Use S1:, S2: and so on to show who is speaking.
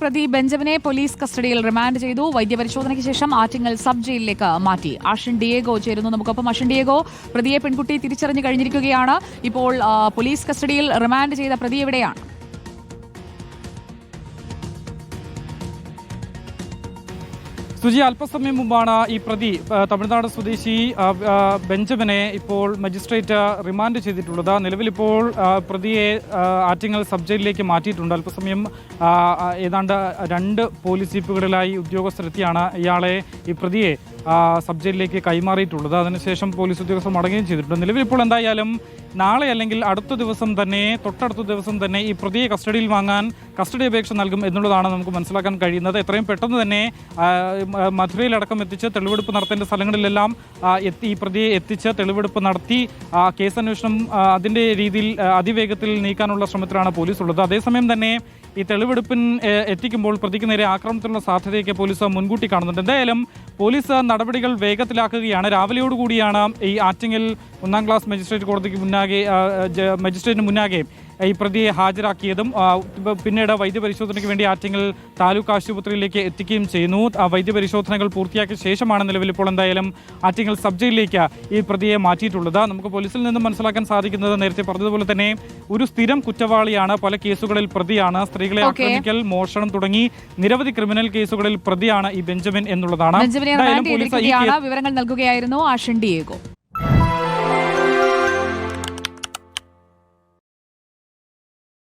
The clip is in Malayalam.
S1: പ്രതി ബെഞ്ചമിനെ പോലീസ് കസ്റ്റഡിയിൽ റിമാൻഡ് ചെയ്തു. വൈദ്യപരിശോധനയ്ക്ക് ശേഷം ആറ്റിങ്ങൽ സബ് ജയിലിലേക്ക് മാറ്റി. അഷൻ ഡിയേഗോ ചേരുന്നു നമുക്കൊപ്പം. അഷൻ ഡിയേഗോ പ്രതിയെ പെൺകുട്ടി തിരിച്ചറിഞ്ഞു കഴിഞ്ഞിരിക്കുകയാണ്. ഇപ്പോൾ പോലീസ് കസ്റ്റഡിയിൽ റിമാൻഡ് ചെയ്ത പ്രതി എവിടെയാണ്
S2: സുജി അല്പസമയം മുമ്പാണ് ഈ പ്രതി തമിഴ്നാട് സ്വദേശി ബെഞ്ചമിനെ ഇപ്പോൾ മജിസ്ട്രേറ്റ് റിമാൻഡ് ചെയ്തിട്ടുള്ളത്. നിലവിലിപ്പോൾ പ്രതിയെ ആറ്റിങ്ങൽ സബ് ജയിലിലേക്ക് മാറ്റിയിട്ടുണ്ട്. അല്പസമയം ഏതാണ്ട് രണ്ട് പോലീസ് ജീപ്പുകളിലായി ഉദ്യോഗസ്ഥരെത്തിയാണ് ഇയാളെ ഈ പ്രതിയെ സബ് ജയിലിലേക്ക് കൈമാറിയിട്ടുള്ളത്. അതിനുശേഷം പോലീസ് ഉദ്യോഗസ്ഥർ മടങ്ങുകയും ചെയ്തിട്ടുണ്ട്. നിലവിലിപ്പോൾ എന്തായാലും നാളെ അല്ലെങ്കിൽ അടുത്ത ദിവസം തന്നെ തൊട്ടടുത്ത ദിവസം തന്നെ ഈ പ്രതിയെ കസ്റ്റഡിയിൽ വാങ്ങാൻ കസ്റ്റഡി അപേക്ഷ നൽകും എന്നുള്ളതാണ് നമുക്ക് മനസ്സിലാക്കാൻ കഴിയുന്നത്. എത്രയും പെട്ടെന്ന് തന്നെ മധുരയിലടക്കം എത്തിച്ച് തെളിവെടുപ്പ് നടത്തേണ്ട സ്ഥലങ്ങളിലെല്ലാം എത്തി ഈ പ്രതിയെ എത്തിച്ച് തെളിവെടുപ്പ് നടത്തി ആ, കേസന്വേഷണം അതിന്റെ രീതിയിൽ അതിവേഗത്തിൽ നീക്കാനുള്ള ശ്രമത്തിലാണ് പോലീസ് ഉള്ളത് അതേസമയം തന്നെ ഈ തെളിവെടുപ്പിൻ എത്തിക്കുമ്പോൾ പ്രതിക്ക് നേരെ ആക്രമണത്തിനുള്ള സാധ്യതയൊക്കെ പോലീസ് മുൻകൂട്ടി കാണുന്നുണ്ട്. എന്തായാലും പോലീസ് നടപടികൾ വേഗത്തിലാക്കുകയാണ്. രാവിലെയോടുകൂടിയാണ് ഈ ആറ്റിങ്ങൽ ഒന്നാം ക്ലാസ് മജിസ്ട്രേറ്റ് കോടതിക്ക് മുന്നാകെ മജിസ്ട്രേറ്റിന് മുന്നാകെ ഈ പ്രതിയെ ഹാജരാക്കിയതും പിന്നീട് വൈദ്യപരിശോധനയ്ക്ക് വേണ്ടി ആറ്റിങ്ങൽ താലൂക്ക് ആശുപത്രിയിലേക്ക് എത്തിക്കുകയും ചെയ്യുന്നു. ആ വൈദ്യപരിശോധനകൾ പൂർത്തിയാക്കിയ ശേഷമാണ് നിലവിൽ ഇപ്പോൾ എന്തായാലും ആറ്റിങ്ങൽ സബ് ജയിലിലേക്ക് ഈ പ്രതിയെ മാറ്റിയിട്ടുള്ളത്. നമുക്ക് പോലീസിൽ നിന്നും മനസ്സിലാക്കാൻ സാധിക്കുന്നത് നേരത്തെ പറഞ്ഞതുപോലെ തന്നെ ഒരു സ്ഥിരം കുറ്റവാളിയാണ്. പല കേസുകളിൽ പ്രതിയാണ്. സ്ത്രീകളെ. ആക്രമിക്കൽ മോഷണം തുടങ്ങി നിരവധി ക്രിമിനൽ കേസുകളിൽ പ്രതിയാണ് ഈ ബെഞ്ചമിൻ എന്നുള്ളതാണ്.
S1: വിവരങ്ങൾ നൽകുകയായിരുന്നു ആഷൻ ഡിയേഗോ.